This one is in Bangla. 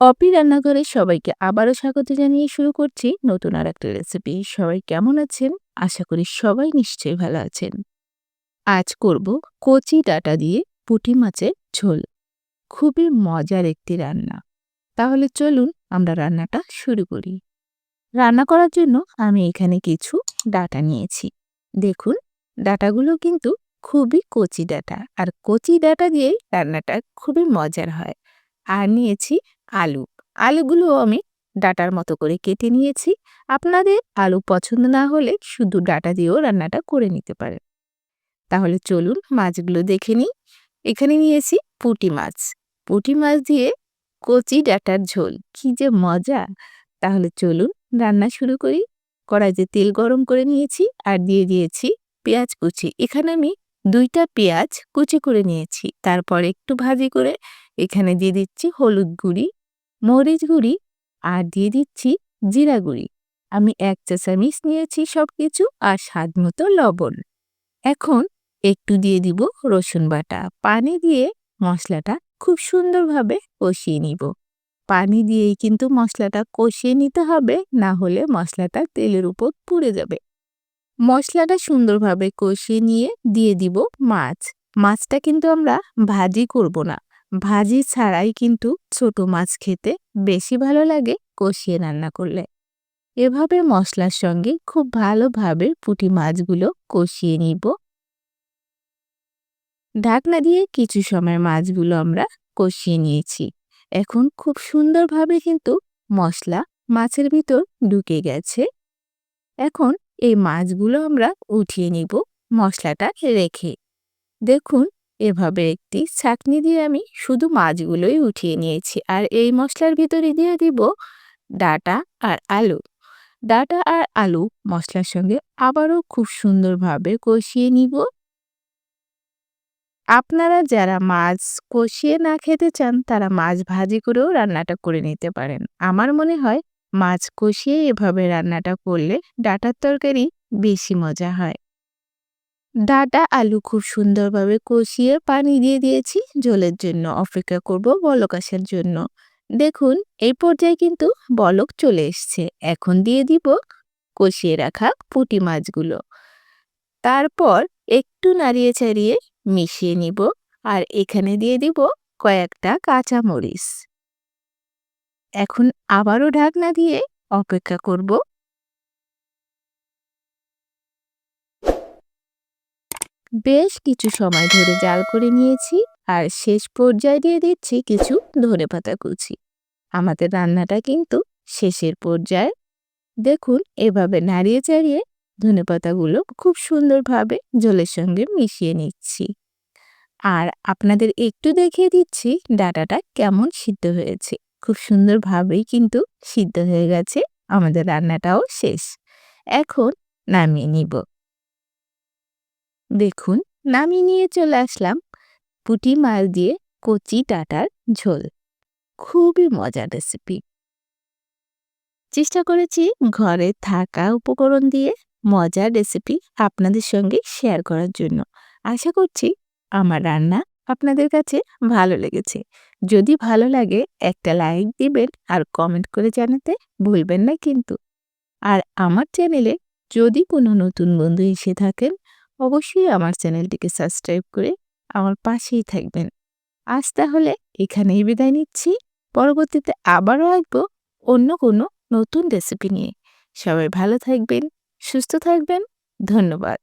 অপি রান্নাঘরে সবাইকে আবারও স্বাগত জানিয়ে শুরু করছি নতুন আর একটা রেসিপি সবাই কেমন আছেন? আশা করি সবাই নিশ্চয়ই ভালো আছেন। আজ করব কচি ডাটা দিয়ে পুঁটি মাছের ঝোল। খুবই মজার একটি রান্না। তাহলে চলুন আমরা রান্নাটা শুরু করি। রান্না করার জন্য আমি এখানে কিছু ডাটা নিয়েছি। দেখুন, ডাটাগুলো কিন্তু খুবই কচি ডাটা। আর কচি ডাটা দিয়েই রান্নাটা খুবই মজার হয়। আর নিয়েছি আলু। আলুগুলো আমি ডাটার মতো করে কেটে নিয়েছি। আপনাদের আলু পছন্দ না হলে শুধু ডাটা দিয়েও রান্নাটা করে নিতে পারেন। তাহলে চলুন মাছগুলো দেখে নিই। এখানে নিয়েছি পুঁটি মাছ। পুঁটি মাছ দিয়ে কচি ডাটার ঝোল, কি যে মজা! তাহলে চলুন রান্না শুরু করি। কড়াইতে তেল গরম করে নিয়েছি আর দিয়ে দিয়েছি পেঁয়াজ কুচি। এখানে আমি দুইটা পেঁয়াজ কুচি করে নিয়েছি। তারপর একটু ভাজি করে এখানে দিয়ে দিচ্ছি হলুদ গুঁড়ি মরিচ গুঁড়ি আর দিয়ে দিচ্ছি জিরা গুঁড়ি। আমি এক চা চামিচ নিয়েছি সব কিছু আর স্বাদ মতো লবণ। এখন একটু দিয়ে দিব রসুন বাটা। পানি দিয়ে মশলাটা খুব সুন্দরভাবে কষিয়ে নিব। পানি দিয়েই কিন্তু মশলাটা কষিয়ে নিতে হবে, না হলে মশলাটা তেলের উপর পুড়ে যাবে। মশলাটা সুন্দরভাবে কষিয়ে নিয়ে দিয়ে দিব মাছ। মাছটা কিন্তু আমরা ভাজি করব না। ভাজি ছাড়াই কিন্তু ছোট মাছ খেতে বেশি ভালো লাগে কষিয়ে রান্না করলে। এভাবে মশলার সঙ্গে খুব ভালোভাবে পুঁটি মাছগুলো কষিয়ে নিব। ঢাকনা দিয়ে কিছু সময় মাছগুলো আমরা কষিয়ে নিয়েছি। এখন খুব সুন্দরভাবে কিন্তু মশলা মাছের ভিতর ঢুকে গেছে। এখন এই মাছগুলো আমরা উঠিয়ে নিব মশলাটা রেখে। দেখুন এভাবে একটি ছাকনি দিয়ে আমি শুধু মাছগুলোই উঠিয়ে নিয়েছি। আর এই মশলার ভিতরে দিয়ে দিব ডাটা আর আলু। ডাটা আর আলু মশলার সঙ্গে আবারও খুব সুন্দরভাবে কষিয়ে নিব। আপনারা যারা মাছ কষিয়ে না খেতে চান, তারা মাছ ভাজি করেও রান্নাটা করে নিতে পারেন। আমার মনে হয়, মাছ কষিয়ে এভাবে রান্নাটা করলে ডাটার তরকারি বেশি মজা হয়। ডাটা আলু খুব সুন্দরভাবে কষিয়ে পানি দিয়ে দিয়েছি জলের জন্য, অপেক্ষা করব বলক আসার জন্য। দেখুন, এই পর্যায়ে কিন্তু বলক চলে এসছে। এখন দিয়ে দিব কষিয়ে রাখা পুঁটি মাছগুলো। তারপর একটু নাড়িয়ে চাড়িয়ে মিশিয়ে নিব আর এখানে দিয়ে দিব কয়েকটা কাঁচা মরিচ এখন আবারও ঢাকনা দিয়ে অপেক্ষা করব বেশ কিছু সময় ধরে জাল করে নিয়েছি আর শেষ পর্যায়ে দিয়ে দিচ্ছি কিছু ধনে পাতা কুচি। আমাদের রান্নাটা কিন্তু শেষের পর্যায়ে। দেখুন, এভাবে নাড়িয়ে চাড়িয়ে ধনে পাতাগুলো খুব সুন্দরভাবে জলের সঙ্গে মিশিয়ে নিচ্ছি। আর আপনাদের একটু দেখিয়ে দিচ্ছি ডাটাটা কেমন সিদ্ধ হয়েছে। খুব সুন্দরভাবেই কিন্তু সিদ্ধ হয়ে গেছে। আমাদের রান্নাটাও শেষ। এখন নামিয়ে নিব। দেখুন, নামিয়ে নিয়ে চলে আসলাম পুটি মাছ দিয়ে কচি ডাটার ঝোল। খুবই মজার রেসিপি চেষ্টা করেছি ঘরে থাকা উপকরণ দিয়ে মজার রেসিপি আপনাদের সঙ্গে শেয়ার করার জন্য। আশা করছি আমার রান্না আপনাদের কাছে ভালো লেগেছে। যদি ভালো লাগে একটা লাইক দিবেন আর কমেন্ট করে জানাতে ভুলবেন না কিন্তু। আর আমার চ্যানেলে যদি কোনো নতুন বন্ধু এসে থাকেন অবশ্যই আমার চ্যানেলটিকে সাবস্ক্রাইব করে আমার পাশেই থাকবেন। আজ তাহলে এখানেই বিদায় নিচ্ছি। পরবর্তীতে আবারও আসব অন্য কোনো নতুন রেসিপি নিয়ে। সবাই ভালো থাকবেন, সুস্থ থাকবেন। ধন্যবাদ।